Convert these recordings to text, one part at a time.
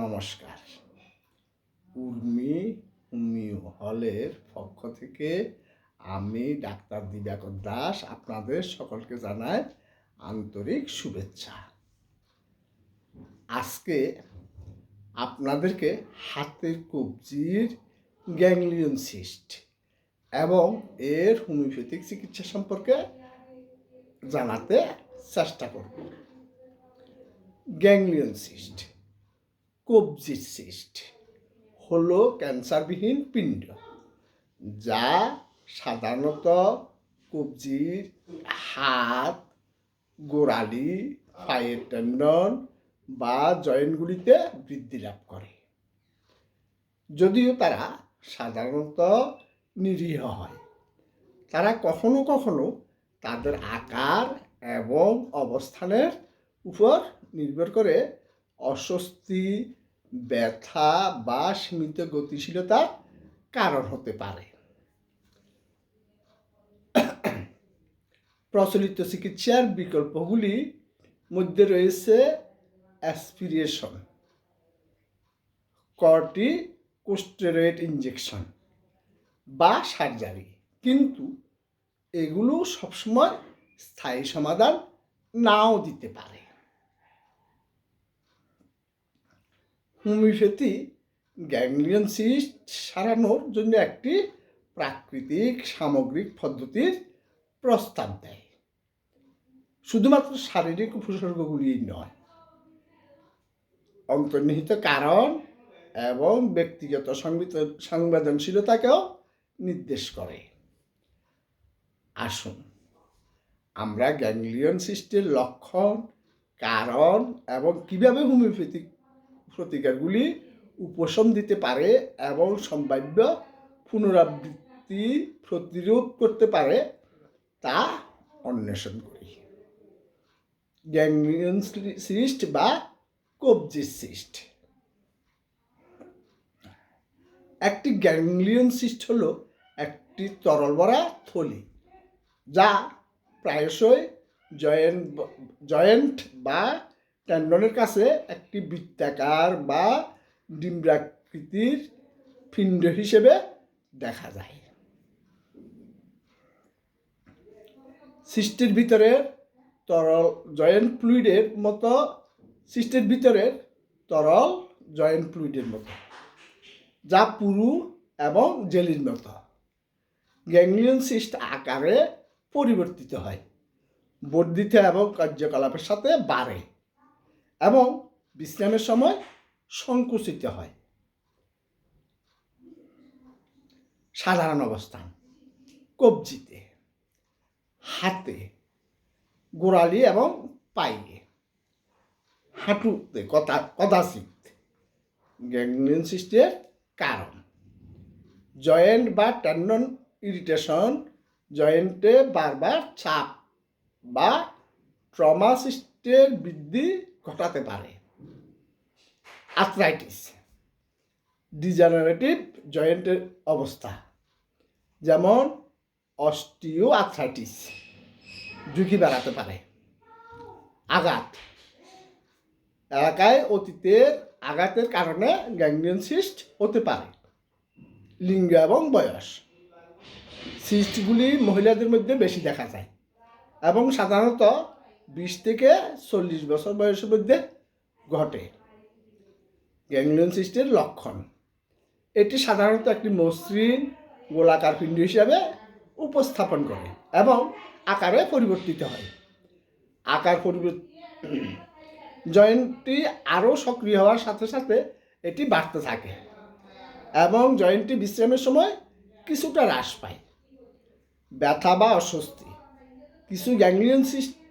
নমস্কার। উর্মি হোমিও হলের পক্ষ থেকে আমি ডাক্তার দিবাকর দাস আপনাদের সকলকে জানাই আন্তরিক শুভেচ্ছা। আজকে আপনাদেরকে হাতের কবজির গ্যাংলিয়ন সিস্ট এবং এর হোমিওপ্যাথিক চিকিৎসা সম্পর্কে জানাতে চেষ্টা করব। গ্যাংলিয়ন সিস্ট কবজির সিস্ট হলো ক্যান্সারবিহীন পিণ্ড, যা সাধারণত কবজির হাত, গোড়ালি, পায়ের টেন্ডন বা জয়েন্টগুলিতে বৃদ্ধি লাভ করে। যদিও তারা সাধারণত নিরীহ হয়, তারা কখনো কখনো তাদের আকার এবং অবস্থানের উপর নির্ভর করে অস্বস্তি, ব্যথা বা সীমিত গতিশীলতার কারণ হতে পারে। প্রচলিত চিকিৎসার বিকল্পগুলি মধ্যে রয়েছে অ্যাসপিরিয়েশন কর্টি কোস্টেরয়েড ইঞ্জেকশন বা সার্জারি কিন্তু এগুলো সবসময় স্থায়ী সমাধান নাও দিতে পারে। হোমিওপ্যাথি গ্যাংলিয়ন সিস্ট সারানোর জন্য একটি প্রাকৃতিক সামগ্রিক পদ্ধতির প্রস্তাব দেয়। শুধুমাত্র শারীরিক উপসর্গগুলি নয়, অন্তর্নিহিত কারণ এবং ব্যক্তিগত সংবেদনশীলতাকেও নির্দেশ করে। আসুন আমরা গ্যাংলিয়ন সিস্টের লক্ষণ, কারণ এবং কীভাবে হোমিওপ্যাথিক প্রতিকারগুলি উপশম দিতে পারে এবং সম্ভাব্য পুনরাবৃত্তি প্রতিরোধ করতে পারে, তা অন্বেষণ করি। গ্যাংলিয়ন সিস্ট বা কবজি সিস্ট একটি গ্যাংলিয়ন সিস্ট হলো একটি তরল ভরা থলি, যা প্রায়শই জয়েন্ট জয়েন্ট বা ট্যান্ডনের কাছে একটি বৃত্তাকার বা ডিম্বাকৃতির পিণ্ড হিসেবে দেখা যায়। সিস্টের ভিতরে তরল জয়েন্ট ফ্লুইডের মতো, সিস্টের ভিতরে তরল জয়েন্ট ফ্লুইডের মতো, যা পুরু এবং জেলির মতো। গ্যাংলিয়ন সিস্ট আকারে পরিবর্তিত হয়, বর্ধিত এবং কার্যকলাপের সাথে বাড়ে। এবং বিশ্রামের সময় সংকুচিত হয়। সাধারণ অবস্থান কবজিতে, হাতে, গোড়ালি এবং পায়ে, হাঁটুতে কথা কদাচিত গ্যাংলিয়ন সিস্টের কারণ, জয়েন্ট বা টেন্ডন ইরিটেশন, জয়েন্টে বারবার চাপ বা ট্রমা সিস্টের বৃদ্ধি ঘটাতে পারে। আর্থ্রাইটিস ডিজেনারেটিভ জয়েন্টের অবস্থা। যেমন অস্টিও আর্থ্রাইটিস ঝুঁকি বাড়াতে পারে। আঘাত, এলাকায় অতীতের আঘাতের কারণে গ্যাংলিয়ন সিস্ট হতে পারে। লিঙ্গ এবং বয়স সিস্টগুলি মহিলাদের মধ্যে বেশি দেখা যায়। এবং সাধারণত বিশ থেকে চল্লিশ বছর বয়সের মধ্যে ঘটে। গ্যাংলিয়ন সিস্টের লক্ষণ। এটি সাধারণত একটি মসৃণ গোলাকার পিণ্ড হিসাবে উপস্থাপন করে এবং আকারে পরিবর্তিত হয়। আকার পরিবর্তন জয়েন্টটি আরও সক্রিয় হওয়ার সাথে সাথে এটি বাড়তে থাকে এবং জয়েন্টটি বিশ্রামের সময় কিছুটা হ্রাস পায়। ব্যথা বা অস্বস্তি। কিছু গ্যাংলিয়ন সিস্ট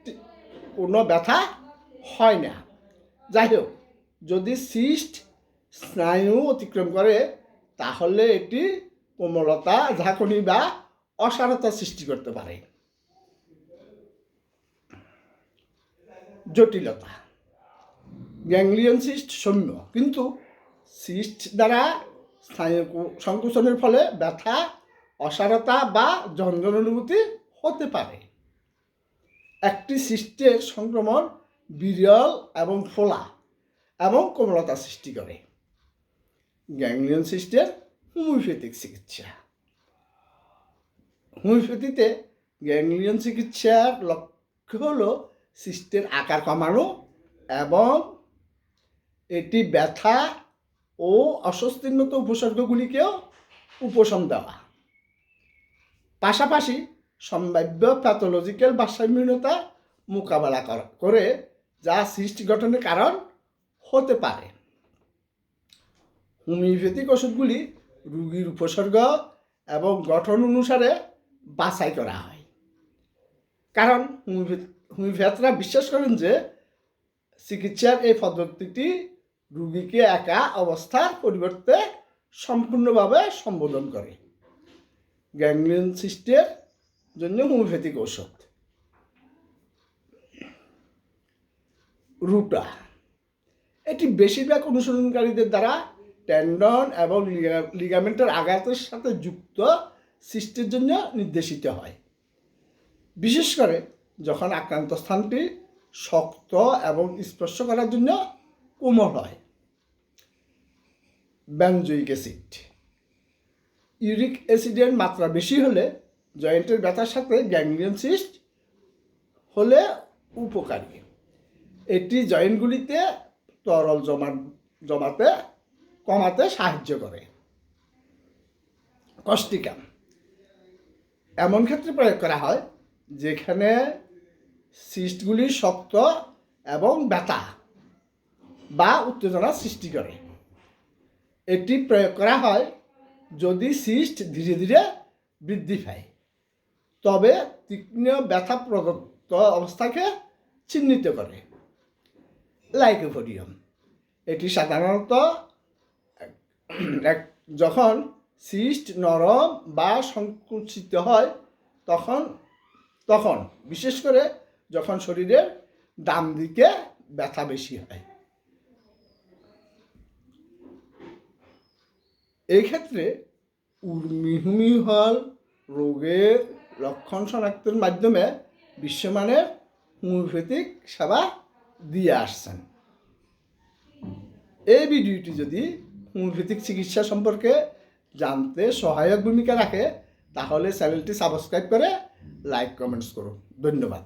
কোনো ব্যথা হয় না। যাই হোক যদি সিস্ট স্নায়ু অতিক্রম করে, তাহলে এটি কোমলতা, ঝাঁকুনি বা অসারতা সৃষ্টি করতে পারে। জটিলতা। গ্যাংলিয়ন সিস্ট সৌম্য, কিন্তু সিস্ট দ্বারা স্নায়ু সংকোচনের ফলে ব্যথা, অসারতা বা যন্ত্রণ অনুভূতি হতে পারে। একটি সিস্টের সংক্রমণ বিরল এবং ফোলা এবং কোমলতা সৃষ্টি করে। গ্যাংলিয়ন সিস্টের হোমিওপ্যাথিক চিকিৎসা। হোমিওপ্যাথিতে গ্যাংলিয়ন চিকিৎসার লক্ষ্য হলো সিস্টের আকার কমানো এবং এটি ব্যথা ও অস্বস্তির উপসর্গগুলিকেও উপশম দেওয়া। পাশাপাশি সম্ভাব্য প্যাথোলজিক্যাল ভারসাম্যহীনতা মোকাবেলা করে যা সৃষ্টি গঠনের কারণ হতে পারে। হোমিওপ্যাথিক ওষুধগুলি রুগীর উপসর্গ এবং গঠন অনুসারে বাছাই করা হয়। কারণ হোমিওপ্যাথ- হোমিওপ্যাথরা বিশ্বাস করেন যে চিকিৎসার এই পদ্ধতিটি রুগীকে একা অবস্থার পরিবর্তে সম্পূর্ণভাবে সম্বোধন করে। গ্যাংলিয়ন সিস্টের জন্য হোমিওপ্যাথিক ঔষধ। রুটা। এটি বেশিরভাগ অনুসরণকারীদের দ্বারা টেন্ডন এবং লিগা- লিগামেন্টের আঘাতের সাথে যুক্ত সিস্টের জন্য নির্দেশিত হয়। বিশেষ করে যখন আক্রান্ত স্থানটি শক্ত এবং স্পর্শ করার জন্য কোমল হয়। ব্যানজয়িক অ্যাসিড। ইউরিক অ্যাসিডের মাত্রা বেশি হলে জয়েন্টের ব্যথার সাথে গ্যাংলিয়ন সিস্ট হলে উপকারী। এটি জয়েন্টগুলিতে তরল জমা, জমাতে, কমাতে সাহায্য করে। কষ্টিকাম এমন ক্ষেত্রে প্রয়োগ করা হয় যেখানে সিস্টগুলি শক্ত এবং ব্যথা বা উত্তেজনা সৃষ্টি করে। এটি প্রয়োগ করা হয় যদি সিস্ট ধীরে ধীরে বৃদ্ধি পায়। তবে তীক্ষ্ণ ব্যথা প্রদত্ত অবস্থাকে চিহ্নিত করে। লাইকোফোডিয়াম এটি সাধারণত যখন সিস্ট নরম বা সংকুচিত হয়, তখন তখন, বিশেষ করে যখন শরীরের ডান দিকে ব্যথা বেশি হয়। এই ক্ষেত্রে উর্মিহুমি হল রোগের লক্ষণ শনাক্তের মাধ্যমে বিশ্বমানের হোমিওপ্যাথিক সেবা দিয়ে আসছেন। এই ভিডিওটি যদি হোমিওপ্যাথিক চিকিৎসা সম্পর্কে জানতে সহায়ক ভূমিকা রাখে, তাহলে চ্যানেলটি সাবস্ক্রাইব করে লাইক, কমেন্টস করুন। ধন্যবাদ।